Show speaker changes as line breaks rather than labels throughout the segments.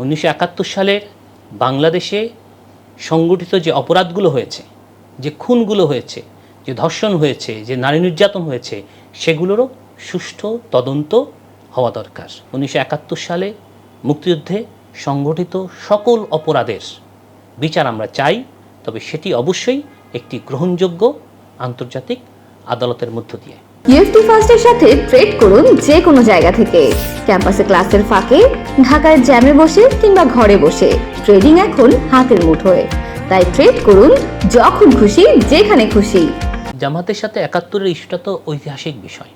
উনিশশো সালের বাংলাদেশে সংগঠিত যে অপরাধগুলো হয়েছে, যে খুনগুলো হয়েছে, যে ধর্ষণ হয়েছে, যে নারী নির্যাতন হয়েছে, সেগুলোরও সুষ্ঠু তদন্ত হওয়া দরকার। উনিশশো একাত্তর সালে মুক্তিযুদ্ধে সংগঠিত সকল অপরাধের বিচার আমরা চাই, তবে সেটি অবশ্যই একটি গ্রহণযোগ্য আন্তর্জাতিক আদালতের মধ্য দিয়ে।
ইউএফটি ফার্স্টের সাথে ট্রেড করুন যে কোনো জায়গা থেকে। ক্যাম্পাসে ক্লাসের ফাঁকে ঢাকায় জ্যামে বসে কিংবা ঘরে বসে ট্রেডিং এখন হাতের মুঠোয়। তাই ট্রেড করুন যখন খুশি, যেখানে খুশি।
জামাতের সাথে একাত্তরের ইস্যুটা তো ঐতিহাসিক বিষয়।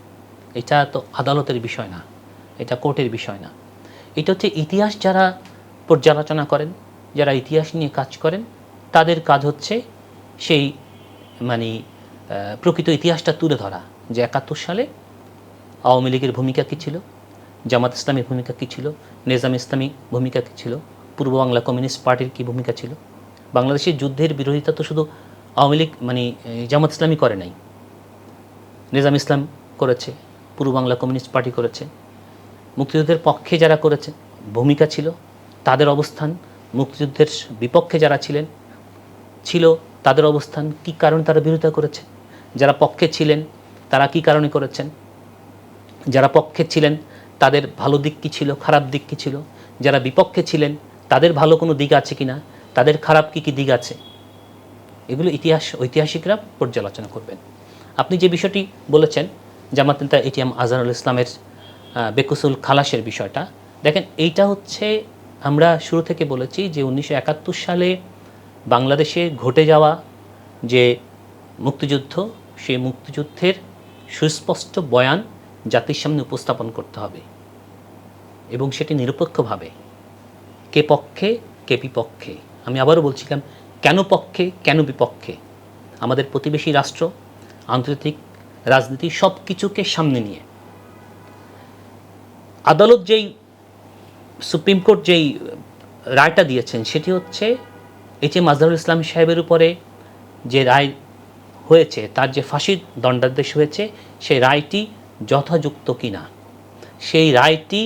এটা তো আদালতের বিষয় না, এটা কোর্টের বিষয় না। এটা হচ্ছে ইতিহাস যারা পর্যালোচনা করেন, যারা ইতিহাস নিয়ে কাজ করেন, তাদের কাজ হচ্ছে সেই মানে প্রকৃত ইতিহাসটা তুলে ধরা। যে একাত্তর সালে আওয়ামী লীগের ভূমিকা কী ছিল? জামাত ইসলামের ভূমিকা কী ছিল? নিজাম ইসলামী ভূমিকা কী ছিল? পূর্ব বাংলা কমিউনিস্ট পার্টির কী ভূমিকা ছিল? বাংলাদেশের যুদ্ধের বিরোধিতা তো শুধু আওয়ামী লীগ মানে জামাত ইসলামী করে নাই। নিজাম ইসলাম করেছে, পূর্ব বাংলা কমিউনিস্ট পার্টি করেছে। মুক্তিযুদ্ধের পক্ষে যারা করেছে, ভূমিকা ছিল, তাদের অবস্থান, মুক্তিযুদ্ধের বিপক্ষে যারা ছিলেন, ছিল, তাদের অবস্থান, কী কারণে তারা বিরোধিতা করেছে? যারা পক্ষে ছিলেন তারা কী কারণে করেছেন? যারা পক্ষে ছিলেন, তাদের ভালো দিক কী ছিল, খারাপ দিক কী ছিল? যারা বিপক্ষে ছিলেন, তাদের ভালো কোনো দিক আছে কিনা? তাদের খারাপ কী কী দিক আছে? এগুলো ইতিহাস, ঐতিহাসিকরা পর্যালোচনা করবেন। আপনি যে বিষয়টি বলেছেন, জামাত নেতা এটিএম আজহারুল ইসলামের বেকুসুল খালাসের বিষয়টা, দেখেন এইটা হচ্ছে আমরা শুরু থেকে বলেছি যে উনিশশো একাত্তর সালে বাংলাদেশে ঘটে যাওয়া যে মুক্তিযুদ্ধ, সেই মুক্তিযুদ্ধের সুস্পষ্ট বয়ান জাতির সামনে উপস্থাপন করতে হবে এবং সেটি নিরপেক্ষভাবে, কে পক্ষে, কে বিপক্ষে। আমি আবারও বলছিলাম, কেন পক্ষে, কেন বিপক্ষে? আমাদের প্রতিবেশী রাষ্ট্র, আন্তর্জাতিক রাজনীতি সব কিছুকে সামনে নিয়ে। আদালত যেই সুপ্রিম কোর্ট যেই রায়টা দিয়েছেন, সেটি হচ্ছে এইচ এম আজহারুল ইসলাম সাহেবের উপরে যে রায় হয়েছে, তার যে ফাঁসির দণ্ডাদেশ হয়েছে, সেই রায়টি যথাযুক্ত কিনা? সেই রায়টি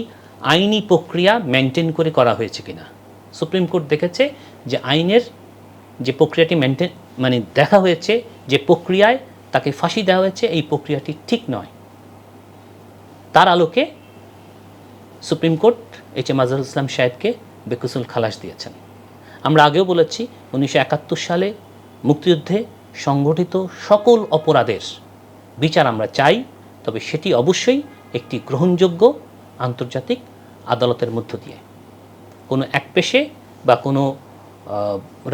আইনি প্রক্রিয়া মেনটেন করে করা হয়েছে কিনা? সুপ্রিম কোর্ট দেখেছে যে আইনের যে প্রক্রিয়াটি মেনটেন মানে দেখা হয়েছে, যে প্রক্রিয়ায় তাকে ফাঁসি দেওয়া হয়েছে, এই প্রক্রিয়াটি ঠিক নয়। তার আলোকে supreme court H M Azharul Islam সাহেবকে বেকুসুল খালাস দিয়েছেন। আমরা আগেও বলেছি, উনিশশো একাত্তর সালে মুক্তিযুদ্ধে সংগঠিত সকল অপরাধের বিচার আমরা চাই, তবে সেটি অবশ্যই একটি গ্রহণযোগ্য আন্তর্জাতিক আদালতের মধ্য দিয়ে। কোনো একপেশে বা কোনো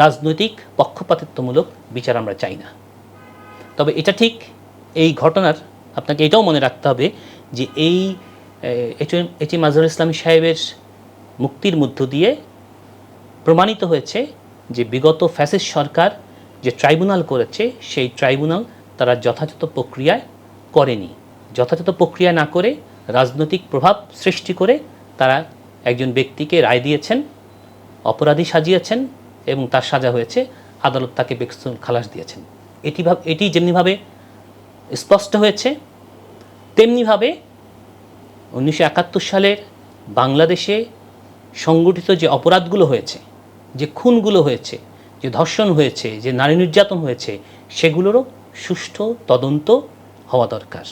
রাজনৈতিক পক্ষপাতিত্বমূলক বিচার আমরা চাই না। তবে এটা ঠিক, এই ঘটনার আপনাকে এটাও মনে রাখতে হবে যে এই এটি মাজহার ইসলামী সাহেবের মুক্তির মধ্য দিয়ে প্রমাণিত হয়েছে যে বিগত ফ্যাসিস্ট সরকার যে ট্রাইব্যুনাল করেছে, সেই ট্রাইব্যুনাল তারা যথাযথ প্রক্রিয়ায় করেনি। যথাযথ প্রক্রিয়া না করে রাজনৈতিক প্রভাব সৃষ্টি করে তারা একজন ব্যক্তিকে রায় দিয়েছেন, অপরাধী সাজিয়েছেন এবং তার সাজা হয়েছে, আদালত তাকে বেকসুল খালাস দিয়েছেন। এটি ভাব, এটি যেমনিভাবে স্পষ্ট হয়েছে, তেমনিভাবে উনিশশো একাত্তর সালের বাংলাদেশে সংগঠিত যে অপরাধগুলো হয়েছে, যে খুনগুলো হয়েছে যে ধর্ষণ হয়েছে, যে নারী নির্যাতন হয়েছে, সেগুলোরও সুষ্ঠু তদন্ত হওয়া দরকার।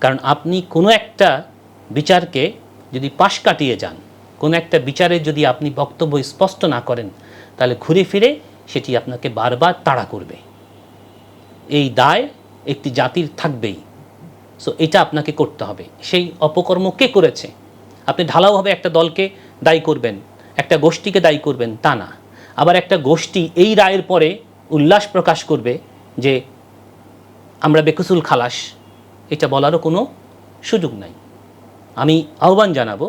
কারণ আপনি কোনো একটা বিচারকে যদি পাশ কাটিয়ে যান, কোনো একটা বিচারে যদি আপনি বক্তব্য স্পষ্ট না করেন, তাহলে ঘুরে ফিরে সেটি আপনাকে বারবার তাড়া করবে। এই দায় একটি জাতির থাকবেই। সো এটা আপনাকে করতে হবে। সেই অপকর্ম কে করেছে? আপনি ঢালাওভাবে একটা দলকে দায়ী করবেন, একটা গোষ্ঠীকে দায়ী করবেন, তা না। আবার একটা গোষ্ঠী এই রায়ের পরে উল্লাস প্রকাশ করবে যে আমরা বেকসুল খালাস, এটা বলারও কোনো সুযোগ নাই। আমি আহ্বান জানাব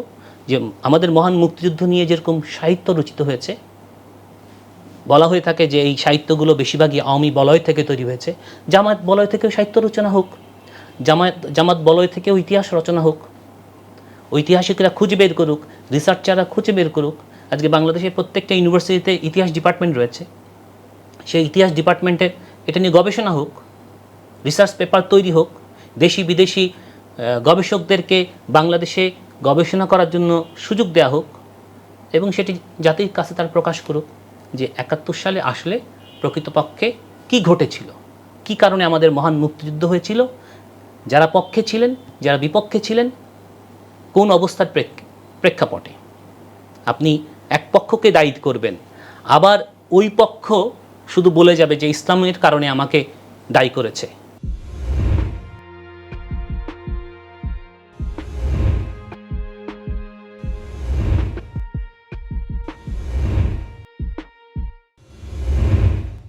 যে আমাদের মহান মুক্তিযুদ্ধ নিয়ে যেরকম সাহিত্য রচিত হয়েছে, বলা হয়ে থাকে যে এই সাহিত্যগুলো বেশিরভাগই আওয়ামী বলয় থেকে তৈরি হয়েছে। জামায়াত বলয় থেকেও সাহিত্য রচনা হোক, জামায়াত, জামাত বলয় থেকেও ইতিহাস রচনা হোক, ঐতিহাসিকরা খুঁজে বের করুক, রিসার্চাররা খুঁজে বের করুক আজকে বাংলাদেশের প্রত্যেকটা ইউনিভার্সিটিতে ইতিহাস ডিপার্টমেন্ট রয়েছে। সেই ইতিহাস ডিপার্টমেন্টে এটা নিয়ে গবেষণা হোক রিসার্চ পেপার তৈরি হোক, দেশি বিদেশি গবেষকদেরকে বাংলাদেশে গবেষণা করার জন্য সুযোগ দেওয়া হোক এবং সেটি জাতির কাছে তার প্রকাশ করুক যে একাত্তর সালে আসলে প্রকৃতপক্ষে কি ঘটেছিল, কি কারণে আমাদের মহান মুক্তিযুদ্ধ হয়েছিল, যারা পক্ষে ছিলেন, যারা বিপক্ষে ছিলেন, কোন অবস্থার প্রেক্ষাপটে। আপনি এক পক্ষকে দায়ী করবেন। আবার ওই পক্ষ শুধু বলে যাবে যে ইসলামের কারণে আমাকে দায়ী করেছে।